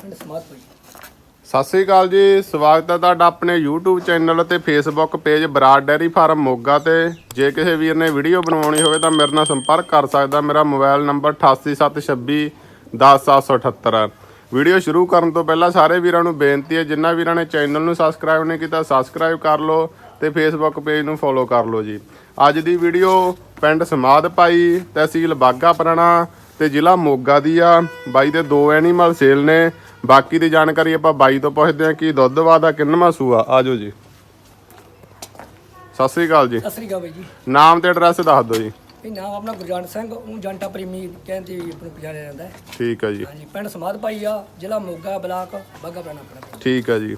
ਪਿੰਡ ਸਮਾਧ ਸਤਿ ਸ੍ਰੀ ਅਕਾਲ ਜੀ, ਸਵਾਗਤ ਹੈ ਤੁਹਾਡਾ ਆਪਣੇ YouTube ਚੈਨਲ ਅਤੇ Facebook page Brar dairy farm Moga ਤੇ। ਜੇ ਕਿਸੇ ਵੀਰ ਨੇ ਵੀਡੀਓ ਬਣਾਉਣੀ ਹੋਵੇ ਤਾਂ ਮੇਰੇ ਨਾਲ ਸੰਪਰਕ ਕਰ ਸਕਦਾ, ਮੇਰਾ ਮੋਬਾਈਲ ਨੰਬਰ 8876 10778 ਵੀਡੀਓ ਸ਼ੁਰੂ ਕਰਨ ਤੋਂ ਪਹਿਲਾਂ ਸਾਰੇ ਵੀਰਾਂ ਨੂੰ ਬੇਨਤੀ ਹੈ ਜਿਨ੍ਹਾਂ ਵੀਰਾਂ ਨੇ ਚੈਨਲ ਨੂੰ ਸਬਸਕ੍ਰਾਈਬ ਨਹੀਂ ਕੀਤਾ ਸਬਸਕ੍ਰਾਈਬ ਕਰ ਲਓ ਤੇ ਫੇਸਬੁੱਕ ਪੇਜ ਨੂੰ ਫੋਲੋ ਕਰ ਲਓ ਜੀ। ਅੱਜ ਦੀ ਵੀਡੀਓ ਪਿੰਡ ਸਮਾਧ ਭਾਈ ਤਹਿਸੀਲ ਬਾਗਾ ਪੁਰਾਣਾ। ਤੇ ਜ਼ਿਲ੍ਹਾ ਮੋਗਾ ਦੀ ਆ। ਬਾਈ ਦੇ ਦੋ ਐਨੀਮਲ ਸੇਲ ਨੇ। ਬਾਕੀ ਦੀ ਜਾਣਕਾਰੀ ਆਪਾਂ ਬਾਈ ਤੋਂ ਪੁੱਛਦੇ ਹਾਂ ਕਿ ਦੁੱਧ ਵਾਦਾ ਕਿੰਨਵਾਂ ਸੂਆ ਆਜੋ ਜੀ। ਸਤਿ ਸ੍ਰੀ ਅਕਾਲ ਜੀ। ਸਤਿ ਸ੍ਰੀ ਅਕਾਲ ਬਾਈ ਜੀ। ਨਾਮ ਤੇ ਐਡਰੈਸ ਦੱਸ ਦਿਓ ਜੀ। ਇਹ ਨਾਮ ਆਪਣਾ ਗੁਰਜੰਟ ਸਿੰਘ ਉਹ ਜੰਟਾ ਪ੍ਰੇਮੀ ਕਹਿੰਦੇ ਵੀ ਆਪਣਾ ਪਛਾਣਿਆ ਜਾਂਦਾ ਹੈ। ਠੀਕ ਹੈ ਜੀ। ਹਾਂਜੀ ਪਿੰਡ ਸਮਾਧ ਪਾਈ ਆ ਜ਼ਿਲ੍ਹਾ ਮੋਗਾ ਬਲਾਕ ਬਾਗਾ ਪੈਣਾ ਆਪਣਾ। ਠੀਕ ਹੈ ਜੀ।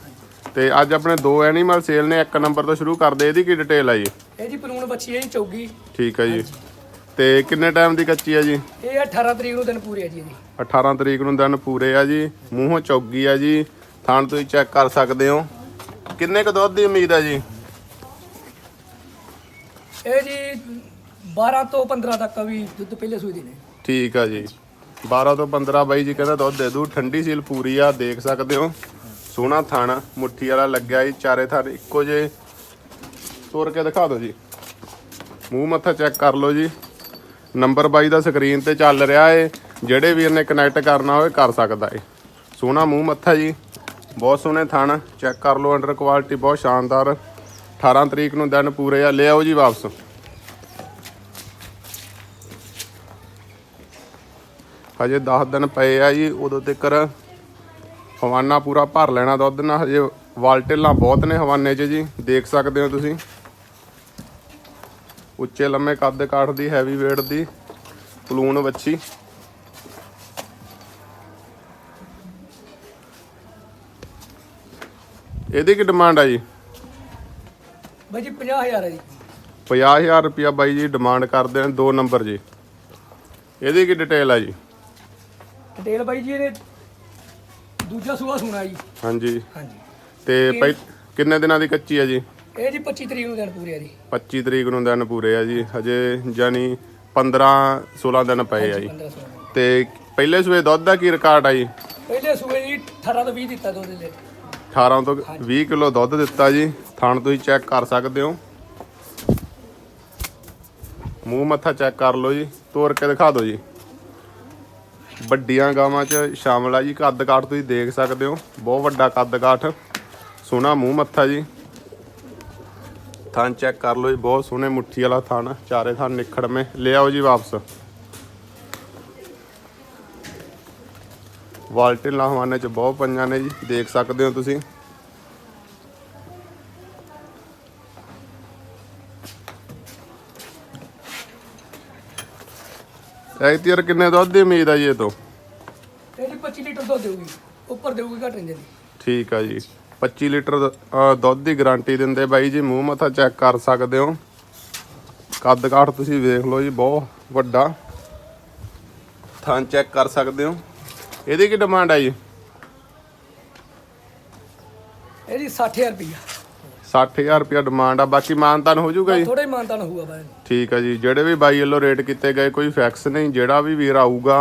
ਤੇ ਅੱਜ ਆਪਣੇ ਦੋ ਐਨੀਮਲ ਸੇਲ ਨੇ ਇੱਕ ਨੰਬਰ ਤੋਂ ਸ਼ੁਰੂ ਕਰਦੇ ਇਹਦੀ ਕੀ ਡਿਟੇਲ ਆ ਜੀ? ਇਹ ਜੀ ਪਲੂਣ ਬੱਚੀ ਹੈ ਜੀ ਚੌਗੀ। ਠੀਕ ਹੈ ਜੀ। ਤੇ ਕਿੰਨੇ ਟਾਈਮ ਦੀ ਕੱਚੀ ਹੈ ਜੀ? ਇਹ 18 ਤਰੀਕ ਨੂੰ ਦਿਨ ਪੂਰੇ ਆ ਜੀ ਇਹਦੀ। 18 ਤਰੀਕ ਨੂੰ ਦਿਨ ਪੂਰੇ ਆ ਜੀ। ਮੂੰਹੋਂ ਚੌਗੀ ਆ ਜੀ। ਥਣ ਤੁਸੀਂ ਚੈੱਕ ਕਰ ਸਕਦੇ ਹੋ। ਕਿੰਨੇ ਕੁ ਦੁੱਧ ਦੀ ਉਮੀਦ ਆ ਜੀ? ਇਹ ਜੀ 12 ਤੋਂ 15 ਤੱਕ ਵੀ ਦੁੱਧ ਪਹਿਲੇ ਸੂਈ ਦੀ ਨੇ। ਠੀਕ ਆ ਜੀ। 12 ਤੋਂ 15 ਬਾਈ ਜੀ ਕਹਿੰਦਾ ਦੁੱਧ ਦੇ ਦੂ। ਠੰਡੀ ਸੀਲ ਪੂਰੀ ਆ ਦੇਖ ਸਕਦੇ ਹੋ। ਸੋਹਣਾ ਥਣ ਮੁੱਠੀ ਵਾਲਾ ਲੱਗਿਆ ਜੀ ਚਾਰੇ ਥਣ ਇੱਕੋ ਜੇ ਤੋੜ ਕੇ ਦਿਖਾ ਦਿਓ ਜੀ। ਮੂੰਹ ਮੱਥਾ ਚੈੱਕ ਕਰ ਲਓ ਜੀ। ਨੰਬਰ ਬਾਈ ਦਾ ਸਕਰੀਨ ਤੇ ਚੱਲ ਰਿਹਾ ਏ। ਜਿਹੜੇ ਵੀਰ ਨੇ ਕਨੈਕਟ ਕਰਨਾ ਹੋਵੇ ਕਰ ਸਕਦਾ ਏ। ਸੋਹਣਾ ਮੂੰਹ ਮੱਥਾ ਜੀ। ਬਹੁਤ ਸੋਹਣੇ ਥਣ। ਚੈੱਕ ਕਰ ਲਓ ਅੰਡਰ ਕੁਆਲਿਟੀ ਬਹੁਤ ਸ਼ਾਨਦਾਰ। 18 ਤਰੀਕ ਨੂੰ ਦਿਨ ਪੂਰੇ ਆ। ਲੈ ਆਓ ਜੀ ਵਾਪਸ। ਹਜੇ 10 ਦਿਨ ਪਏ ਆ ਜੀ। ਉਦੋਂ ਤੱਕ ਹਵਾਨਾ ਪੂਰਾ ਭਰ ਲੈਣਾ ਦੁੱਧ ਨਾਲ। ਹਜੇ ਵਾਲਟੇਲਾਂ ਬਹੁਤ ਨੇ ਹਵਾਨੇ 'ਚ ਜੀ। ਦੇਖ ਸਕਦੇ ਹੋ ਤੁਸੀਂ। ਉੱਚੇ ਲੰਮੇ ਕੱਦ ਕਾਠ ਦੀ ਹੈਵੀ weight ਦੀ ਪਲੂਨ ਵੱਛੀ। ਇਹਦੀ ਕੀ ਡਿਮਾਂਡ ਆ ਜੀ? ਬਾਈ ਜੀ 50000 ਹੈ ਜੀ। 50000 ਰੁਪਇਆ ਬਾਈ ਜੀ ਡਿਮਾਂਡ ਕਰਦੇ ਨੇ ਦੋ ਨੰਬਰ ਜੀ। ਇਹਦੀ ਕੀ ਡਿਟੇਲ ਆ ਜੀ? ਡਿਟੇਲ ਬਾਈ ਜੀ ਇਹਨੇ ਦੂਜਾ ਸੂਆ ਸੁਣਾ ਜੀ। ਹਾਂਜੀ। ਹਾਂਜੀ। ਤੇ ਪਹਿ ਕਿੰਨੇ ਦਿਨਾਂ ਦੀ ਕੱਚੀ ਆ ਜੀ? ਇਹ ਜੀ 25 ਤਰੀਕ ਨੂੰ ਦਿਨ ਪੂਰੇ ਆ ਜੀ। 25 ਤਰੀਕ ਨੂੰ ਦਿਨ ਪੂਰੇ ਆ ਜੀ। ਹਜੇ ਜਾਨੀ 15 16 ਦਿਨ ਪਏ ਆ ਜੀ। 15 ਸੂਆ ਤੇ ਪਹਿਲੇ ਸੂਏ ਦੁੱਧ ਦਾ ਕੀ ਰਿਕਾਰਡ ਆ ਜੀ? ਪਹਿਲੇ ਸੂਏ ਜੀ 18 ਤੋਂ 20 ਦਿੱਤਾ ਦੁੱਧ ਦੇ। 18 ਤੋਂ 20 ਕਿਲੋ ਦੁੱਧ ਦਿੱਤਾ ਜੀ। ਥਣ ਤੁਸੀਂ ਚੈੱਕ ਕਰ ਸਕਦੇ ਹੋ। ਮੂੰਹ ਮੱਥਾ ਚੈੱਕ ਕਰ ਲਓ ਜੀ। ਤੋੜ ਕੇ ਦਿਖਾ ਦਿਓ ਜੀ। ਵੱਡੀਆਂ ਗਾਵਾਂ 'ਚ ਸ਼ਾਮਲ ਆ ਜੀ। ਕੱਦ ਕਾਠ ਤੁਸੀਂ ਦੇਖ ਸਕਦੇ ਹੋ। ਬਹੁਤ ਵੱਡਾ ਕੱਦ ਕਾਠ। ਸੋਹਣਾ ਮੂੰਹ ਮੱਥਾ ਜੀ। ਥਣ ਚੈੱਕ ਕਰ ਲਓ ਜੀ ਬਹੁਤ ਸੋਹਣੇ ਮੁੱਠੀ ਵਾਲਾ ਥਣ ਚਾਰੇ ਥਣ ਨਿਖੜਵੇਂ ਲੈ ਆਓ ਜੀ ਵਾਪਸ। ਵਾਲਟਿਨ ਲਾਹਵਾਨੇ ਚ ਬਹੁਤ ਪੰਜਾਂ ਨੇ ਜੀ ਦੇਖ ਸਕਦੇ ਹੋ ਤੁਸੀਂ। ਐਤੀਅਰ ਕਿੰਨੇ ਦੁੱਧ ਦੀ ਉਮੀਦ ਆ ਜੀ ਇਹ ਤੋਂ? ਇਹ ਜੀ 25 ਲੀਟਰ ਦੁੱਧ ਦੇਊਗੀ। ਉੱਪਰ ਦੇਊਗੀ ਘੱਟ ਨਹੀਂ ਠੀਕ ਆ ਜੀ। 25 ਲੀਟਰ ਦੁੱਧ ਦੀ ਗਾਰੰਟੀ ਦਿੰਦੇ ਬਾਈ ਜੀ ਮੂੰਹ ਮੱਥਾ ਚੈੱਕ ਕਰ ਸਕਦੇ ਹੋ। ਕੱਦ ਕਾਠ ਤੁਸੀਂ ਵੇਖ ਲਓ ਜੀ ਬਹੁਤ ਵੱਡਾ। ਥਾਂ ਚੈੱਕ ਕਰ ਸਕਦੇ ਹੋ। ਇਹਦੀ ਕੀ ਡਿਮਾਂਡ ਆ ਜੀ? ਇਹ ਜੀ 60000 ਰੁਪਈਆ। 60000 ਰੁਪਇਆ ਡਿਮਾਂਡ ਆ ਬਾਕੀ ਮਾਨਤਾਨ ਹੋ ਜਾਊਗਾ ਜੀ? ਥੋੜਾ ਹੀ ਮਾਨਤਾਨ ਹੋਊਗਾ ਬਾਈ। ਠੀਕ ਆ ਜੀ ਜਿਹੜੇ ਵੀ ਬਾਈ ਵੱਲੋਂ ਰੇਟ ਕੀਤੇ ਗਏ ਕੋਈ ਫੈਕਸ ਨਹੀਂ ਜਿਹੜਾ ਵੀ ਵੀਰ ਆਊਗਾ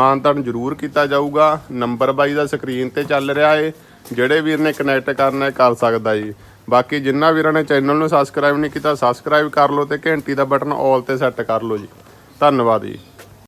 ਮਾਨਤਾਨ ਜ਼ਰੂਰ ਕੀਤਾ ਜਾਊਗਾ। ਨੰਬਰ ਬਾਈ ਦਾ ਸਕਰੀਨ ਤੇ ਚੱਲ ਰਿਹਾ ਏ। ਜਿਹੜੇ ਵੀਰ ਨੇ ਕਨੈਕਟ ਕਰਨਾ ਹੈ ਕਰ ਸਕਦਾ ਜੀ। ਬਾਕੀ ਜਿੰਨਾ ਵੀਰਾਂ ਨੇ ਚੈਨਲ ਨੂੰ ਸਬਸਕ੍ਰਾਈਬ ਨਹੀਂ ਕੀਤਾ ਸਬਸਕ੍ਰਾਈਬ ਕਰ ਲਓ ਤੇ ਘੰਟੀ ਦਾ ਬਟਨ ਆਲ ਤੇ ਸੈੱਟ ਕਰ ਲਓ ਜੀ। ਧੰਨਵਾਦ ਜੀ।